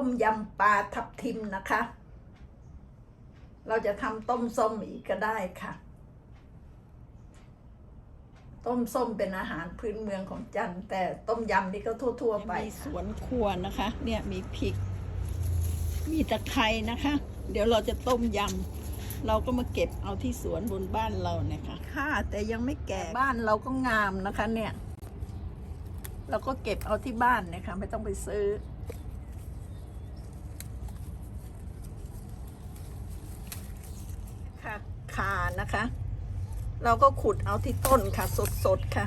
ต้มยำปลาทับทิมนะคะ เราจะทำต้มส้มอีกก็ได้ค่ะ ต้มส้มเป็นอาหารพื้นเมืองของจันทร์แต่ต้มยำนี่ก็ทั่ว ๆ ไปมีสวนครัวนะคะ เนี่ยมีพริก มีตะไคร้นะคะ เดี๋ยวเราจะต้มยำเราก็มาเก็บเอาที่สวนบนบ้านเราเนี่ยค่ะค่ะแต่ยังไม่แก่บ้านเราก็งามนะคะเนี่ยเราก็เก็บเอาที่บ้านเนี่ยค่ะไม่ต้องไปซื้อ ค่ะขา นะคะ เราก็ขุดเอาที่ต้นค่ะ สดๆค่ะ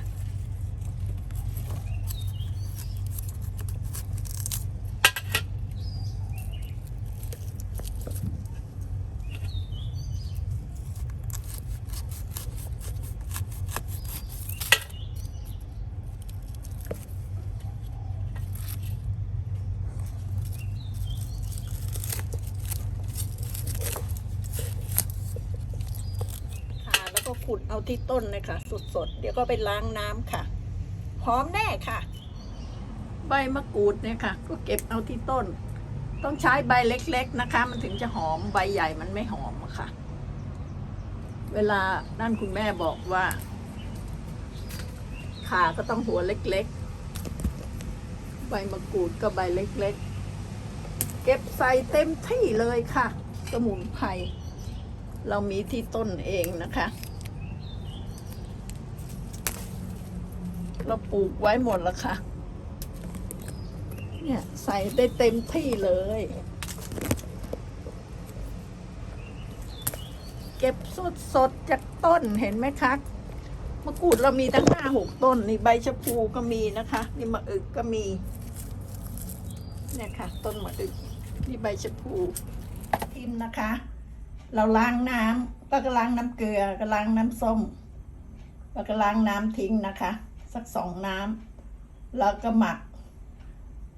ก็ขุดเอาที่ต้นเลยค่ะ สดๆ เดี๋ยวก็ไปล้างน้ำค่ะ หอมแน่ค่ะ ใบมะกรูดเนี่ยค่ะ ก็เก็บเอาที่ต้น ต้องใช้ใบเล็ก ๆนะคะ มันถึงจะหอมใบใหญ่มันไม่หอมค่ะ เวลานั่นคุณแม่บอกว่าขาก็ต้องหัวเล็กๆ ใบมะกรูดก็ใบเล็กๆ เก็บใส่เต็มที่เลยค่ะ สมุนไพรเรามีที่ต้นเองนะคะ เราปลูกไว้หมดแล้วค่ะ เนี่ยใส่ได้เต็มที่เลย เก็บสดสดๆจากต้นเห็นไหมคะมะกรูดเรามีตั้งห้าหกต้น นี่ใบชะพูก็มีนะคะ นี่มะอึกก็มี เนี่ยค่ะ ต้นมะอึก นี่ใบชะพูทิมนะคะ เราล้างน้ำแล้วก็ล้างน้ำเกลือก็ล้างน้ำส้มแล้วก็ล้างน้ำทิ้งนะคะ สักสองน้ำแล้วก็หมัก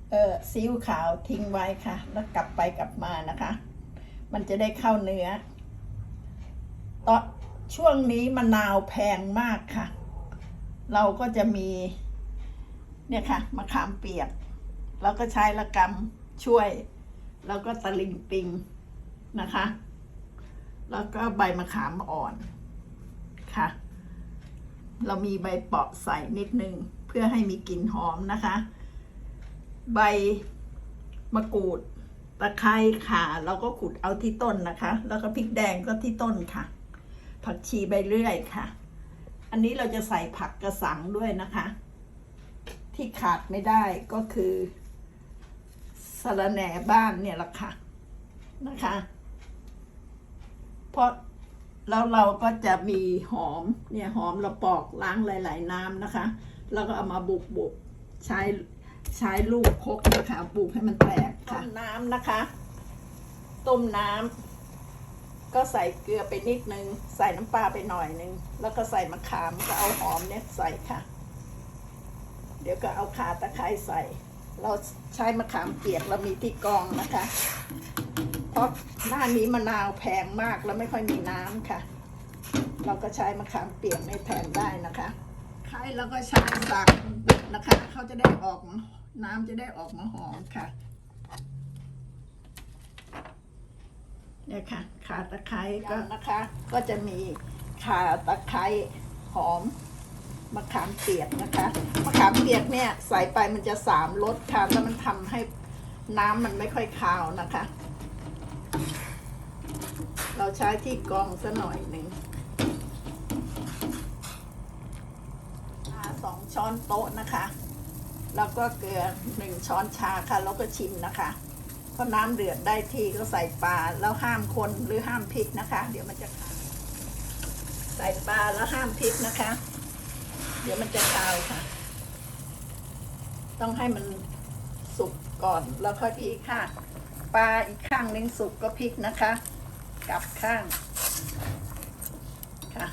เอ่อซีอิ๊วขาวทิ้งไว้ค่ะ แล้วกลับไปกลับมานะคะ มันจะได้เข้าเนื้อตอนช่วงนี้มะนาวแพงมากค่ะ เราก็จะมีเนี่ยค่ะมะขามเปียก แล้วก็ใช้ละกำช่วย แล้วก็ตะลิงปิงนะคะ แล้วก็ใบมะขามอ่อนค่ะ เรามีใบเปาะใส่นิดนึง เพื่อให้มีกลิ่นหอมนะคะ ใบมะกรูดตะไคร้ข่าเราก็ขุดเอาที่ต้นนะคะ แล้วก็พริกแดงก็ที่ต้นค่ะ ผักชีใบเลื่อยค่ะ อันนี้เราจะใส่ผักกระสังด้วยนะคะ ที่ขาดไม่ได้ก็คือสะระแหน่บ้านเนี่ยแหละค่ะนะคะ เพราะ แล้วเราก็จะมีหอมเนี่ยหอมเราปอกล้างหลาย ๆ น้ำนะคะ แล้วก็เอามาบุกบุกใช้ใช้ลูกคกนะคะบุกให้มันแตกค่ะต้มน้ำนะคะ ต้มน้ำก็ใส่เกลือไปนิดนึง ใส่น้ำปลาไปหน่อยนึง แล้วก็ใส่มะขามก็เอาหอมเนี่ยใส่ค่ะ เดี๋ยวก็เอาข่าตะไคร้ใส่ เราใช้มะขามเปียกเรามีที่กองนะคะ เพราะหน้านี้มะนาวแพงมากแล้วไม่ค่อยมีน้ำค่ะ เราก็ใช้มะขามเปียกในแทนได้นะคะใครแล้วก็ใช้สักนะคะเขาจะได้ออกมาน้ำจะได้ออกมาหอมค่ะเนี่ยค่ะขาตะไคร้ก็นะคะ ก็จะมีขาตะไคร้หอมมะขามเปียกนะคะมะขามเปียกเนี่ยใส่ไปมันจะสามรสค่ะแล้วมันทำให้น้ำมันไม่ค่อยคาวนะคะ เราใช้ที่กองซะหน่อยหนึ่งสองช้อนโต๊ะนะคะ แล้วก็เกลือหนึ่งช้อนชาค่ะ แล้วก็ชิมนะคะพอน้ำเดือดได้ที่ก็ใส่ปลาแล้วห้ามคนหรือห้ามพริกนะคะ เดี๋ยวมันจะคาวใส่ปลาแล้วห้ามพริกนะคะ เดี๋ยวมันจะคาวค่ะ ต้องให้มันสุกก่อนแล้วค่อยพริกค่ะ ปลาอีกข้างหนึ่งสุกก็พริกนะคะ กลับข้างค่ะ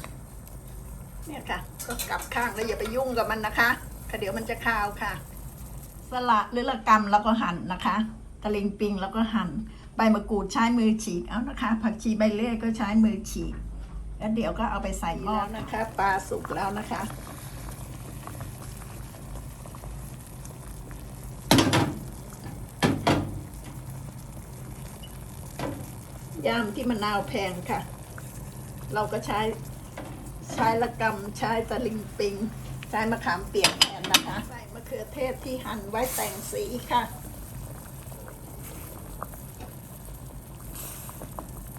เนี่ยค่ะ ก็กลับข้างแล้วอย่าไปยุ่งกับมันนะคะค่ะเดี๋ยวมันจะคาวค่ะ สละหรือละกำแล้วก็หั่นนะคะตะลิงปิงแล้วก็หั่นใบมะกรูดใช้มือฉีกเอานะคะ ผักชีใบเลื่อยก็ใช้มือฉีกแล้วเดี๋ยวก็เอาไปใส่หม้อนะคะ ปลาสุกแล้วนะคะ ยามที่มะนาวแพงค่ะ เราก็ใช้ใช้ละกำใช้ตะลิงปิง ใช้มะขามเปียกแทนนะคะ ใส่มะเขือเทศที่หั่นไว้แต่งสีค่ะ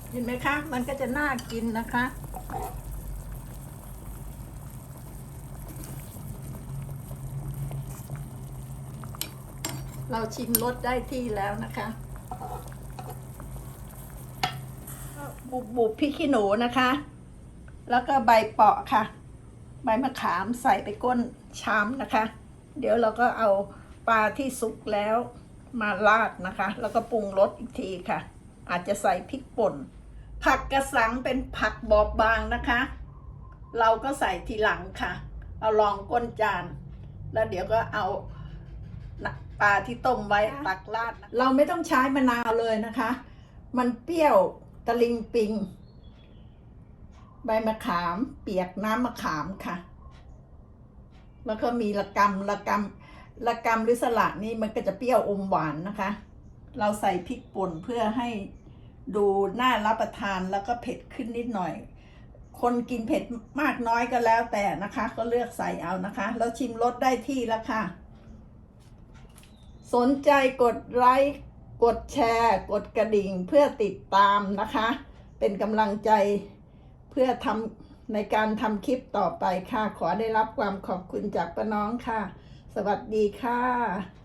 เห็นไหมคะ มันก็จะน่ากินนะคะเราชิมรสได้ที่แล้วนะคะ บุบบุบพริกขี้หนูนะคะ แล้วก็ใบเปาะค่ะ ใบมะขามใส่ไปก้นชามนะคะ เดี๋ยวเราก็เอาปลาที่สุกแล้วมาราดนะคะ แล้วก็ปรุงรสอีกทีค่ะ อาจจะใส่พริกป่น ผักกระสังเป็นผักบอบบางนะคะ เราก็ใส่ทีหลังค่ะ เอารองก้นจาน แล้วเดี๋ยวก็เอาปลาที่ต้มไว้ตักราด เราไม่ต้องใช้มะนาวเลยนะคะ มันเปรี้ยว ลิงปิง ใบมะขาม เปียกน้ำมะขามค่ะ แล้วก็มีละกำละกำละกำหรือสละนี่มันก็จะเปรี้ยวอมหวานนะคะ เราใส่พริกป่นเพื่อให้ดูน่ารับประทานแล้วก็เผ็ดขึ้นนิดหน่อย คนกินเผ็ดมากน้อยก็แล้วแต่นะคะ ก็เลือกใส่เอานะคะ แล้วชิมรสได้ที่แล้วค่ะ สนใจกดไลค์ กดแชร์ กดกระดิ่งเพื่อติดตามนะคะ เป็นกำลังใจเพื่อทำในการทำคลิปต่อไปค่ะ ขอได้รับความขอบคุณจากป้าน้องค่ะ สวัสดีค่ะ